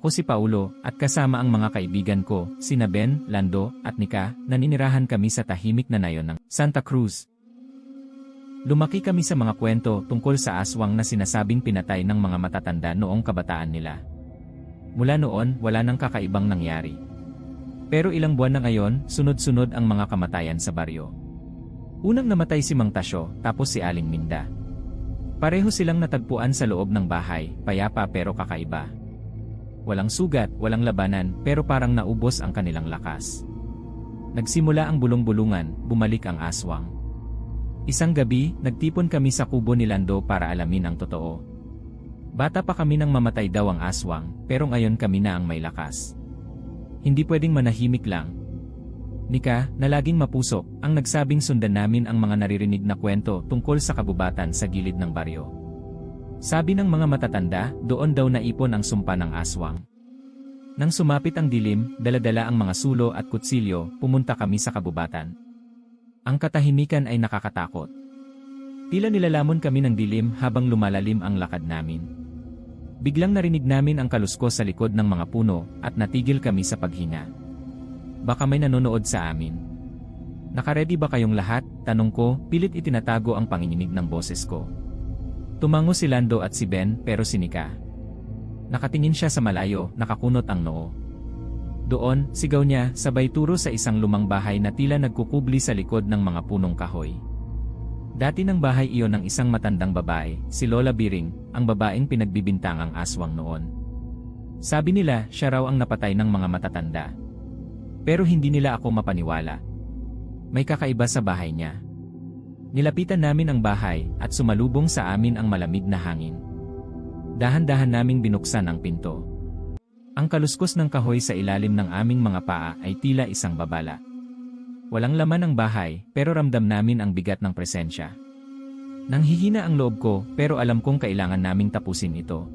Ako si Paulo at kasama ang mga kaibigan ko, sina Ben, Lando, at Nika, naninirahan kami sa tahimik na nayon ng Santa Cruz. Lumaki kami sa mga kwento tungkol sa aswang na sinasabing pinatay ng mga matatanda noong kabataan nila. Mula noon, wala nang kakaibang nangyari. Pero ilang buwan na ngayon, sunod-sunod ang mga kamatayan sa baryo. Unang namatay si Mang Tasyo, tapos si Aling Minda. Pareho silang natagpuan sa loob ng bahay, payapa pero kakaiba. Walang sugat, walang labanan, pero parang naubos ang kanilang lakas. Nagsimula ang bulong-bulungan, bumalik ang aswang. Isang gabi, nagtipon kami sa kubo ni Lando para alamin ang totoo. Bata pa kami nang mamatay daw ang aswang, pero ngayon kami na ang may lakas. Hindi pwedeng manahimik lang. Nika, na laging mapusok, ang nagsabing sundan namin ang mga naririnig na kwento tungkol sa kabubatan sa gilid ng baryo. Sabi ng mga matatanda, doon daw naipon ang sumpa ng aswang. Nang sumapit ang dilim, daladala ang mga sulo at kutsilyo, pumunta kami sa kabubatan. Ang katahimikan ay nakakatakot. Tila nilalamon kami ng dilim habang lumalalim ang lakad namin. Biglang narinig namin ang kaluskos sa likod ng mga puno at natigil kami sa paghinga. Baka may nanonood sa amin. Nakaredy ba kayong lahat? Tanong ko, pilit itinatago ang panginginig ng boses ko. Tumango si Lando at si Ben pero sinika. Nakatingin siya sa malayo, nakakunot ang noo. Doon, sigaw niya, sabay turo sa isang lumang bahay na tila nagkukubli sa likod ng mga punong kahoy. Dati ng bahay iyon ng isang matandang babae, si Lola Biring, ang babaeng pinagbibintangang aswang noon. Sabi nila, siya raw ang napatay ng mga matatanda. Pero hindi nila ako mapaniwala. May kakaiba sa bahay niya. Nilapitan namin ang bahay at sumalubong sa amin ang malamig na hangin. Dahan-dahan naming binuksan ang pinto. Ang kaluskos ng kahoy sa ilalim ng aming mga paa ay tila isang babala. Walang laman ang bahay pero ramdam namin ang bigat ng presensya. Nanghihina ang loob ko pero alam kong kailangan naming tapusin ito.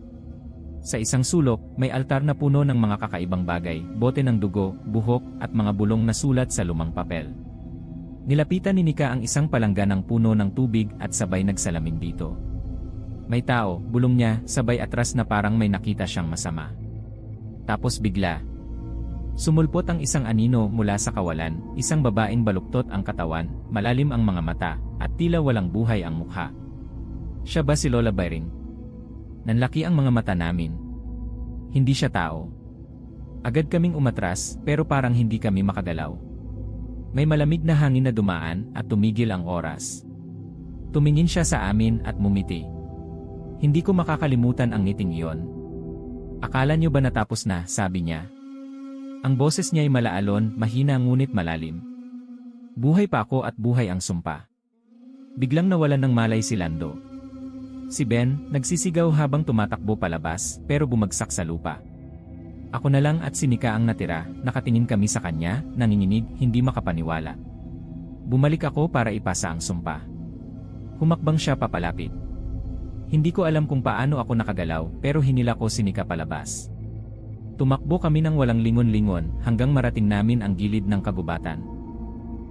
Sa isang sulok, may altar na puno ng mga kakaibang bagay, bote ng dugo, buhok, at mga bulong na sulat sa lumang papel. Nilapitan ni Nika ang isang palangga ng puno ng tubig at sabay nagsalamin dito. May tao, bulong niya, sabay atras na parang may nakita siyang masama. Tapos bigla. Sumulpot ang isang anino mula sa kawalan, isang babaeng baluktot ang katawan, malalim ang mga mata, at tila walang buhay ang mukha. Siya ba si Lola Byring? Nanlaki ang mga mata namin. Hindi siya tao. Agad kaming umatras, pero parang hindi kami makagalaw. May malamig na hangin na dumaan at tumigil ang oras. Tumingin siya sa amin at mumiti. Hindi ko makakalimutan ang ngiting iyon. Akala niyo ba natapos na, sabi niya. Ang boses niya ay malaalon, mahina ngunit malalim. Buhay pa ako at buhay ang sumpa. Biglang nawalan ng malay si Lando. Si Ben, nagsisigaw habang tumatakbo palabas, pero bumagsak sa lupa. Ako na lang at si Nika ang natira, nakatingin kami sa kanya, nanginginig, hindi makapaniwala. Bumalik ako para ipasa ang sumpa. Humakbang siya papalapit. Hindi ko alam kung paano ako nakagalaw, pero hinila ko si Nika palabas. Tumakbo kami ng walang lingon-lingon hanggang marating namin ang gilid ng kagubatan.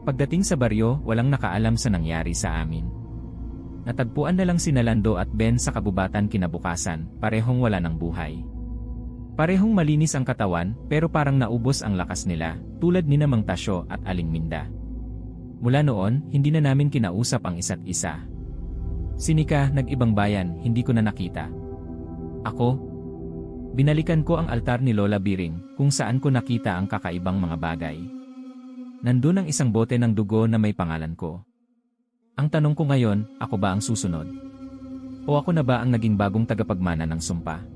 Pagdating sa baryo, walang nakaalam sa nangyari sa amin. Natagpuan na lang si Nalando at Ben sa kabubatan kinabukasan, parehong wala ng buhay. Parehong malinis ang katawan, pero parang naubos ang lakas nila, tulad ni Namang Tasyo at Aling Minda. Mula noon, hindi na namin kinausap ang isa't isa. Sinika, nag-ibang bayan, hindi ko na nakita. Ako, binalikan ko ang altar ni Lola Biring, kung saan ko nakita ang kakaibang mga bagay. Nandun ang isang bote ng dugo na may pangalan ko. Ang tanong ko ngayon, ako ba ang susunod? O ako na ba ang naging bagong tagapagmana ng sumpa?